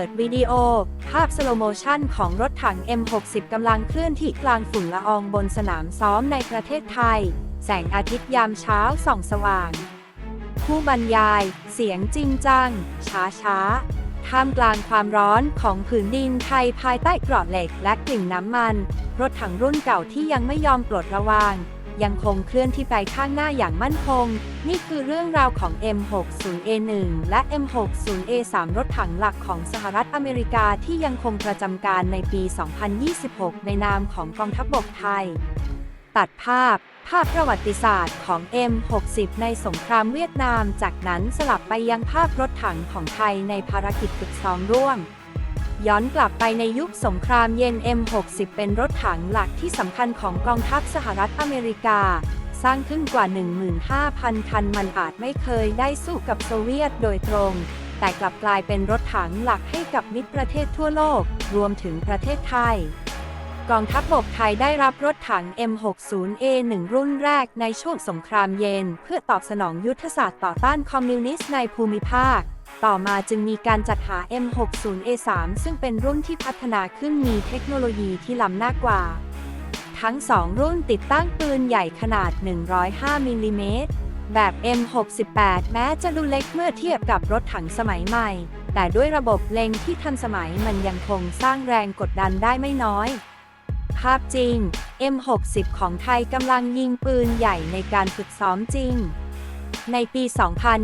ปิดวิดีโอ ภาพสโลโมชันของรถถัง M60 กำลังเคลื่อนที่กลางฝุ่นละอองบนสนามซ้อมในประเทศไทย แสงอาทิตย์ยามเช้าส่องสว่าง ผู้บรรยาย เสียงจริงจัง ช้าช้าท่ามกลางความร้อนของผืนดินไทยภายใต้กราะเหล็กและกลิ่นน้ำมัน รถถังรุ่นเก่าที่ยังไม่ยอมปลดระวาง ยังคงเคลื่อนที่ไปข้างหน้าอย่างมั่นคง นี่คือเรื่องราวของ M60A1 และ M60A3 รถถังหลักของสหรัฐอเมริกาที่ยังคงประจำการในปี 2026 ในนามของกองทัพบกไทย ตัดภาพภาพประวัติศาสตร์ของ M60 ในสงครามเวียดนาม จากนั้นสลับไปยังภาพรถถังของไทยในภารกิจฝึกซ้อมร่วม ย้อนกลับไปในยุคสงครามเย็น M60 เป็นรถถังหลักที่สำคัญของกองทัพสหรัฐอเมริกา สร้างขึ้นกว่า 15,000 คันมันอาจไม่เคยได้สู้กับโซเวียตโดยตรง แต่กลับกลายเป็นรถถังหลักให้กับมิตรประเทศทั่วโลก รวมถึงประเทศไทย กองทัพบบกไทยได้รับรถถัง M60A1 รุ่นแรกในช่วงสงครามเย็น เพื่อตอบสนองยุทธศาสตร์ต่อต้านคอมมิวนิสต์ในภูมิภาค ต่อมาจึงมีการจัดหา M60A3 ซึ่งเป็นรุ่นที่พัฒนาขึ้นมีเทคโนโลยีที่ล้ำหน้ากว่า ทั้งสองรุ่นติดตั้งปืนใหญ่ขนาด 105มิลลิเมตรแบบ M68 แม้จะดูเล็กเมื่อเทียบกับรถถังสมัยใหม่ แต่ด้วยระบบเล็งที่ทันสมัยมันยังคงสร้างแรงกดดันได้ไม่น้อย ภาพจริง M60 ของไทยกำลังยิงปืนใหญ่ในการฝึกซ้อมจริง ในปี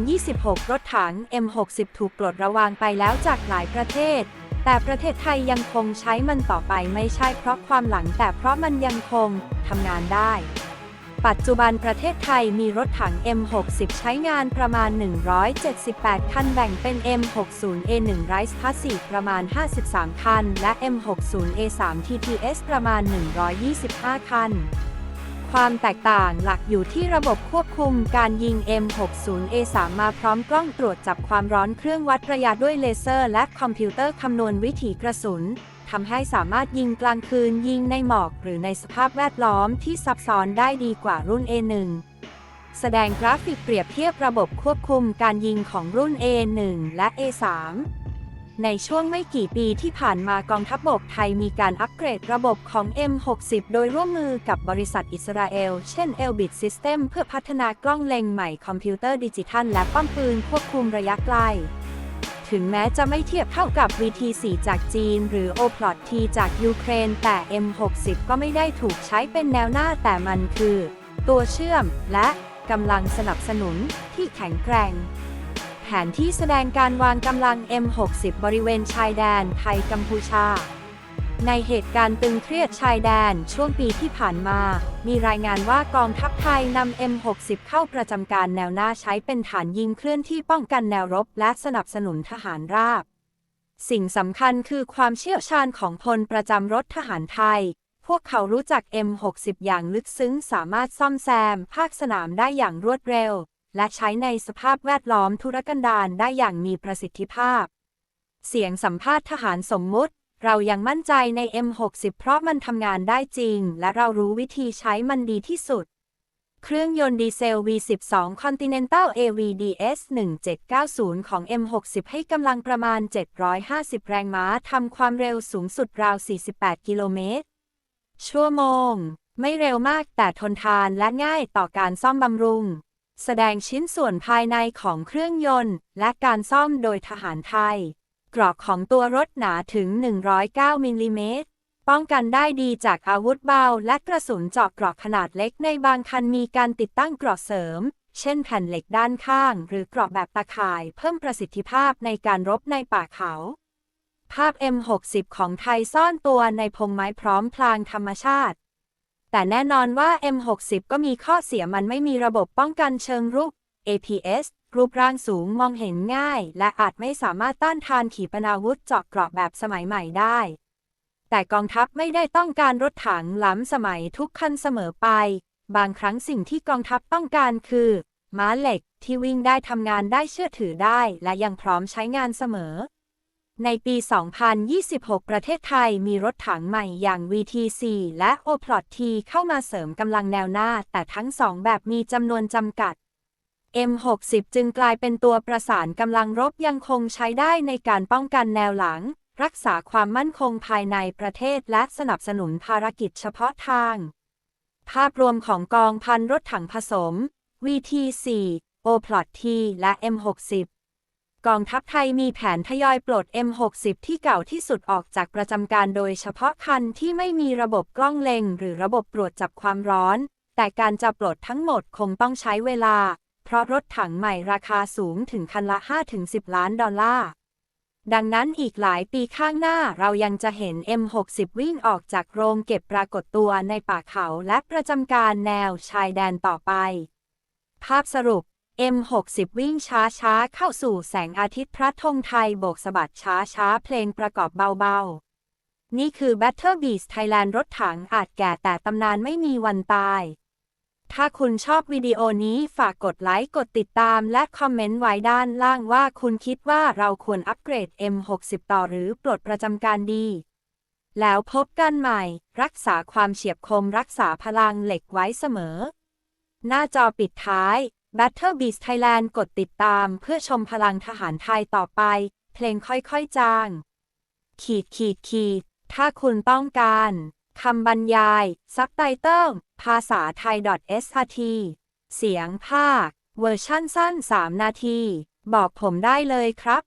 2026 รถถัง M60 ถูกปลดระวางไปแล้วจากหลายประเทศ แต่ประเทศไทยยังคงใช้มันต่อไปไม่ใช่เพราะความหลังแต่เพราะมันยังคงทำงานได้ ปัจจุบันประเทศไทยมีรถถัง M60 ใช้งานประมาณ 178 คันแบ่งเป็น M60A1 Rise Passive ประมาณ 53 คัน และ M60A3 TTS ประมาณ 125 คัน ความแตกต่างหลักอยู่ที่ระบบควบคุมการยิง M60A3 มาพร้อมกล้องตรวจจับความร้อนเครื่องวัดระยะด้วยเลเซอร์ และคอมพิวเตอร์คำนวณวิถีกระสุนทำให้สามารถยิงกลางคืนยิงในหมอก หรือในสภาพแวดล้อมที่ซับซ้อนได้ดีกว่ารุ่น A1 แสดงกราฟิกเปรียบเทียบระบบควบคุมการยิงของรุ่น A1 และ A3 ในช่วงไม่กี่ปีที่ผ่านมากองทัพบบกไทยมีการอัปเกรดระบบของ M60 โดยร่วมมือกับบริษัทอิสราเอล เช่น Elbit System เพื่อพัฒนากล้องเล็งใหม่คอมพิวเตอร์ดิจิทัลและป้อมปืนควบคุมระยะไกล ถึงแม้จะไม่เทียบเท่ากับ VT4 จากจีน หรือ Oplot T จากยูเครน แต่ M60 ก็ไม่ได้ถูกใช้เป็นแนวหน้าแต่มันคือ ตัวเชื่อมและกำลังสนับสนุนที่แข็งแกร่ง แผนที่แสดงการวางกำลัง M60 บริเวณชายแดนไทยกัมพูชา ในเหตุการณ์ตึงเครียดชายแดนช่วงปีที่ผ่านมา มีรายงานว่ากองทัพไทยนำ M60 เข้าประจำการแนวหน้าใช้เป็นฐานยิงเคลื่อนที่ป้องกันแนวรบและสนับสนุนทหารราบ สิ่งสำคัญคือความเชี่ยวชาญของพลประจำรถทหารไทยพวกเขารู้จัก M60 อย่างลึกซึ้งสามารถซ่อมแซม ภาคสนามได้อย่างรวดเร็ว และใช้ในสภาพแวดล้อมธุรกันดารได้อย่างมีประสิทธิภาพ เสียงสัมภาษณ์ทหารสมมุติ เรายังมั่นใจใน M60 เพราะมันทำงานได้จริง และเรารู้วิธีใช้มันดีที่สุด เครื่องยนต์ดีเซล V12 Continental AVDS 1790 ของ M60 ให้กำลังประมาณ 750 แรงม้าทำความเร็วสูงสุดราว 48 กิโลเมตร ชั่วโมง ไม่เร็วมากแต่ทนทานและง่ายต่อการซ่อมบำรุง แสดงชิ้นส่วนภายในของเครื่องยนต์ และการซ่อมโดยทหารไทย กรอกของตัวรถหนาถึง 109มิลลิเมตร ป้องกันได้ดีจากอาวุธเบา และกระสุนเจาะกรอกขนาดเล็กในบางคันมีการติดตั้งกรอกเสริม เช่นแผ่นเหล็กด้านข้าง หรือกรอบแบบตะข่ายเพิ่มประสิทธิภาพในการรบในป่าเขา ภาพ M60 ของไทยซ่อนตัวในพงไม้พร้อมพลางธรรมชาติ แต่แน่นอนว่า M60 ก็มีข้อเสียมันไม่มีระบบป้องกันเชิงรุก APS รูปร่างสูงมองเห็นง่าย และอาจไม่สามารถต้านทานขีปนาวุธเจาะเกราะแบบสมัยใหม่ได้ แต่กองทัพไม่ได้ต้องการรถถังล้ำสมัยทุกคันเสมอไป บางครั้งสิ่งที่กองทัพต้องการคือ ม้าเหล็กที่วิ่งได้ทำงานได้เชื่อถือได้ และยังพร้อมใช้งานเสมอ ในปี 2026 ประเทศไทยมีรถถังใหม่อย่าง VT4 และ Oplot T เข้ามาเสริมกำลังแนวหน้า แต่ทั้งสองแบบมีจำนวนจำกัด M60 จึงกลายเป็นตัวประสานกำลังรบยังคงใช้ได้ในการป้องกันแนวหลัง รักษาความมั่นคงภายในประเทศและสนับสนุนภารกิจเฉพาะทาง ภาพรวมของกองพันรถถังผสม VT4 O-Plot-T และ M60 กองทัพไทยมีแผนทยอยปลด M60 ที่เก่าที่สุดออกจากประจำการโดยเฉพาะคันที่ไม่มีระบบกล้องเล็งหรือระบบตรวจจับความร้อน แต่การจะปลดทั้งหมดคงต้องใช้เวลา เพราะรถถังใหม่ราคาสูงถึงคันละ 5-10 ล้านดอลลาร์ดังนั้นอีกหลายปีข้างหน้าเรายังจะเห็น M60 วิ่งออกจากโรงเก็บปรากฏตัวในป่าเขาและประจำการแนวชายแดนต่อไป ภาพสรุป M60 วิ่งช้าๆเข้าสู่แสงอาทิตย์พระธงไทยโบกสะบัดช้าๆเพลงประกอบเบาๆ นี่คือ Battle Beast Thailand รถถังอาจแก่แต่ตำนานไม่มีวันตาย ถ้าคุณชอบวิดีโอนี้ฝากกดไลค์กดติดตามและคอมเมนต์ไว้ด้านล่างว่าคุณคิดว่าเราควรอัปเกรด M60 ต่อหรือปลดประจำการดี แล้วพบกันใหม่ รักษาความเฉียบคมรักษาพลังเหล็กไว้เสมอ หน้าจอปิดท้าย Battle Beast Thailand กดติดตามเพื่อชมพลังทหารไทยต่อไป เพลงค่อยๆจาง ขีดขีดขีด ถ้าคุณต้องการคำบรรยาย ซับไตเติลภาษาไทย .srt เสียงภาค เวอร์ชั่นสั้น 3 นาที บอกผมได้เลยครับ